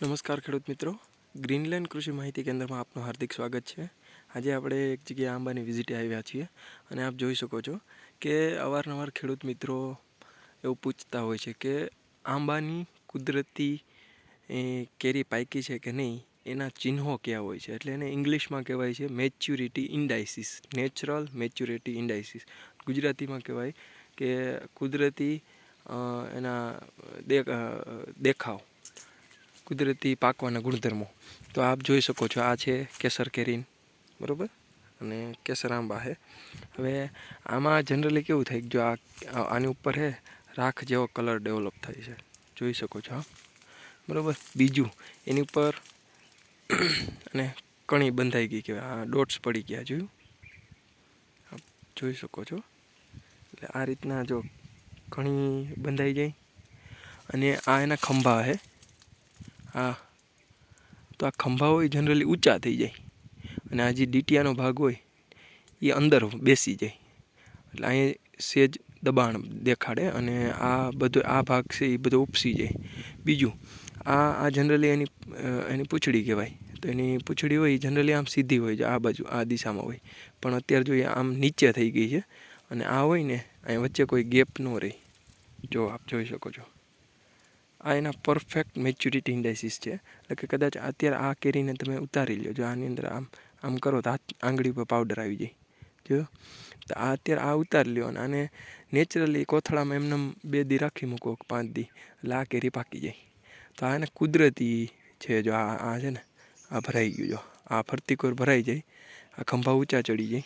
નમસ્કાર ખેડૂત મિત્રો. ગ્રીનલેન્ડ કૃષિ માહિતી કેન્દ્રમાં આપનું હાર્દિક સ્વાગત છે. આજે આપણે એક જગ્યાએ આંબાની વિઝિટે આવ્યા છીએ અને આપ જોઈ શકો છો કે અવારનવાર ખેડૂત મિત્રો એવું પૂછતા હોય છે કે આંબાની કુદરતી કેરી પાકી છે કે નહીં? એના ચિહ્નો ક્યાં હોય છે? એટલે એને ઇંગ્લિશમાં કહેવાય છે maturity indices, natural maturity indices. ગુજરાતીમાં કહેવાય કે કુદરતી એના દેખાવ. કુદરતી પાકવાના ગુણધર્મો. તો આપ જોઈ શકો છો, આ છે કેસર કેરીન, બરાબર? અને કેસર આંબા છે હવે આમાં જનરલી કેવું થાય જો આ આની ઉપર છે રાખ જેવો કલર ડેવલપ થાય છે. જોઈ શકો છો, હા? બરોબર? બીજું, એની ઉપર અને કણી બંધાઈ ગઈ કહેવાય. આ ડોટ્સ પડી ગયા, જોયું? આપ જોઈ શકો છો. એટલે આ રીતના જો કણી બંધાઈ જાય અને આ એના ખંભા છે હા. તો આ ખંભા હોય જનરલી ઊંચા થઈ જાય. અને આ જે ડીટીયાનો ભાગ હોય, એ અંદર બેસી જાય. એટલે અહીં સેજ દબાણ દેખાડે અને આ બધો, આ ભાગ છે એ બધો ઉપસી જાય. બીજું, આ આ જનરલી એની એની પૂંછડી કહેવાય. તો એની પૂંછડી હોય જનરલી આમ સીધી હોય છે, આ બાજુ, આ દિશામાં હોય. પણ અત્યારે જોઈએ આમ નીચે થઈ ગઈ છે અને આ હોય ને અહીં વચ્ચે કોઈ ગેપ ન રહે. જો આપ જોઈ શકો છો. આ એના પરફેક્ટ મેચ્યુરિટી ઇન્ડાઇસિસ છે. એટલે કે કદાચ અત્યારે આ કેરીને તમે ઉતારી લ્યો. જો આની અંદર આમ આમ કરો તો હાથ, આંગળી ઉપર પાવડર આવી જાય. જો? તો આ અત્યારે આ ઉતારી લ્યો અને નેચરલી કોથળામાં એમને બે દી રાખી મૂકો પાંચ દી. એટલે આ કેરી પાકી જાય. તો આ એને કુદરતી છે જો આ આ છે ને, આ ભરાઈ ગયું જો. આ ફરતી કોર ભરાઈ જાય. આ ખંભા ઊંચા ચડી જાય.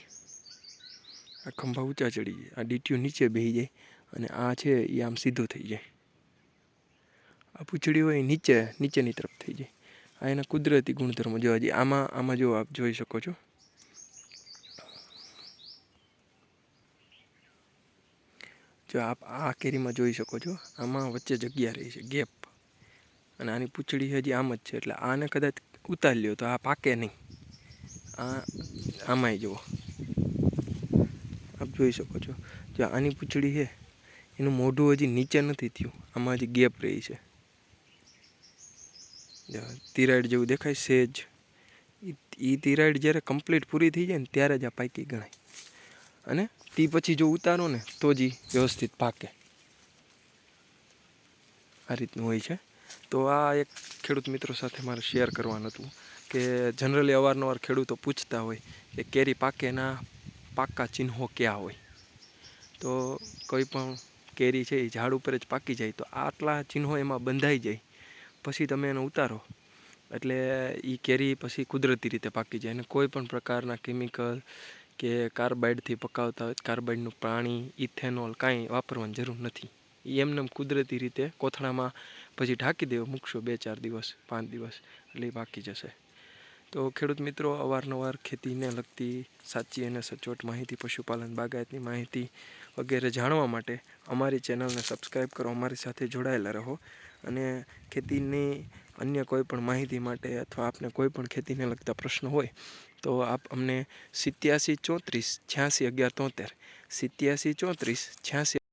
આ ખંભા ઊંચા ચડી જાય. આ ડીટીઓ નીચે બેસી જાય. અને આ છે એ આમ સીધું થઈ જાય. આ પૂંછડી હોય નીચે, નીચેની તરફ થઈ જાય. આ એના કુદરતી ગુણધર્મો જોવા જઈએ આમાં આમાં જો આપ જોઈ શકો છો. જો આપ આ કેરીમાં જોઈ શકો છો, આમાં વચ્ચે જગ્યા રહી છે, ગેપ. અને આની પૂંછડી હજી આમ જ છે, એટલે આને કદાચ ઉતારી લ્યો તો આ પાકે નહીં. આ, આમાંય જુઓ. આપ જોઈ શકો છો. જો આની પૂંછડી છે, એનું મોઢું હજી નીચે નથી થયું. આમાં હજી ગેપ રહી છે. જો જેવું દેખાય, સેજ. એ તિરાડ જ્યારે કમ્પ્લીટ પૂરી થઈ જાય ને ત્યારે જ આ પાકી ગણાય. અને તે પછી જો ઉતારો ને, તો જ વ્યવસ્થિત પાકે. આ રીતનું હોય છે. તો આ એક ખેડૂત મિત્રો સાથે મારે શેર કરવાનું હતું કે જનરલી અવારનવાર ખેડૂતો પૂછતા હોય કે કેરી પાકેના પાકા ચિહ્નો ક્યાં હોય? તો કોઈ પણ કેરી છે એ ઝાડ ઉપર જ પાકી જાય, તો આટલા ચિહ્નો એમાં બંધાઈ જાય. પછી તમે એને ઉતારો. એટલે એ કેરી પછી કુદરતી રીતે પાકી જાય. અને કોઈ પણ પ્રકારના કેમિકલ કે કાર્બાઇડથી પકાવતા હોય કાર્બાઇડનું પાણી ઇથેનોલ કાંઈ વાપરવાની જરૂર નથી. એ એમને એમ કુદરતી રીતે કોથળામાં પછી ઢાંકી દેવો. મૂકશો બે ચાર દિવસ, પાંચ દિવસ, એટલે એ પાકી જશે. તો ખેડૂત મિત્રો, અવારનવાર ખેતીને લગતી સાચી અને સચોટ માહિતી, પશુપાલન બાગાયતની માહિતી વગેરે જાણવા માટે અમારી ચેનલને સબસ્ક્રાઈબ કરો, અમારી સાથે જોડાયેલા રહો અને ખેતીની અન્ય કોઈ પણ માહિતી માટે અથવા આપને કોઈ પણ ખેતીને લગતા પ્રશ્નો હોય તો આપ અમને સિત્યાસી ચોત્રીસ છ્યાસી અગિયાર તોતેર, સિત્યાસી ચોત્રીસ છ્યાસી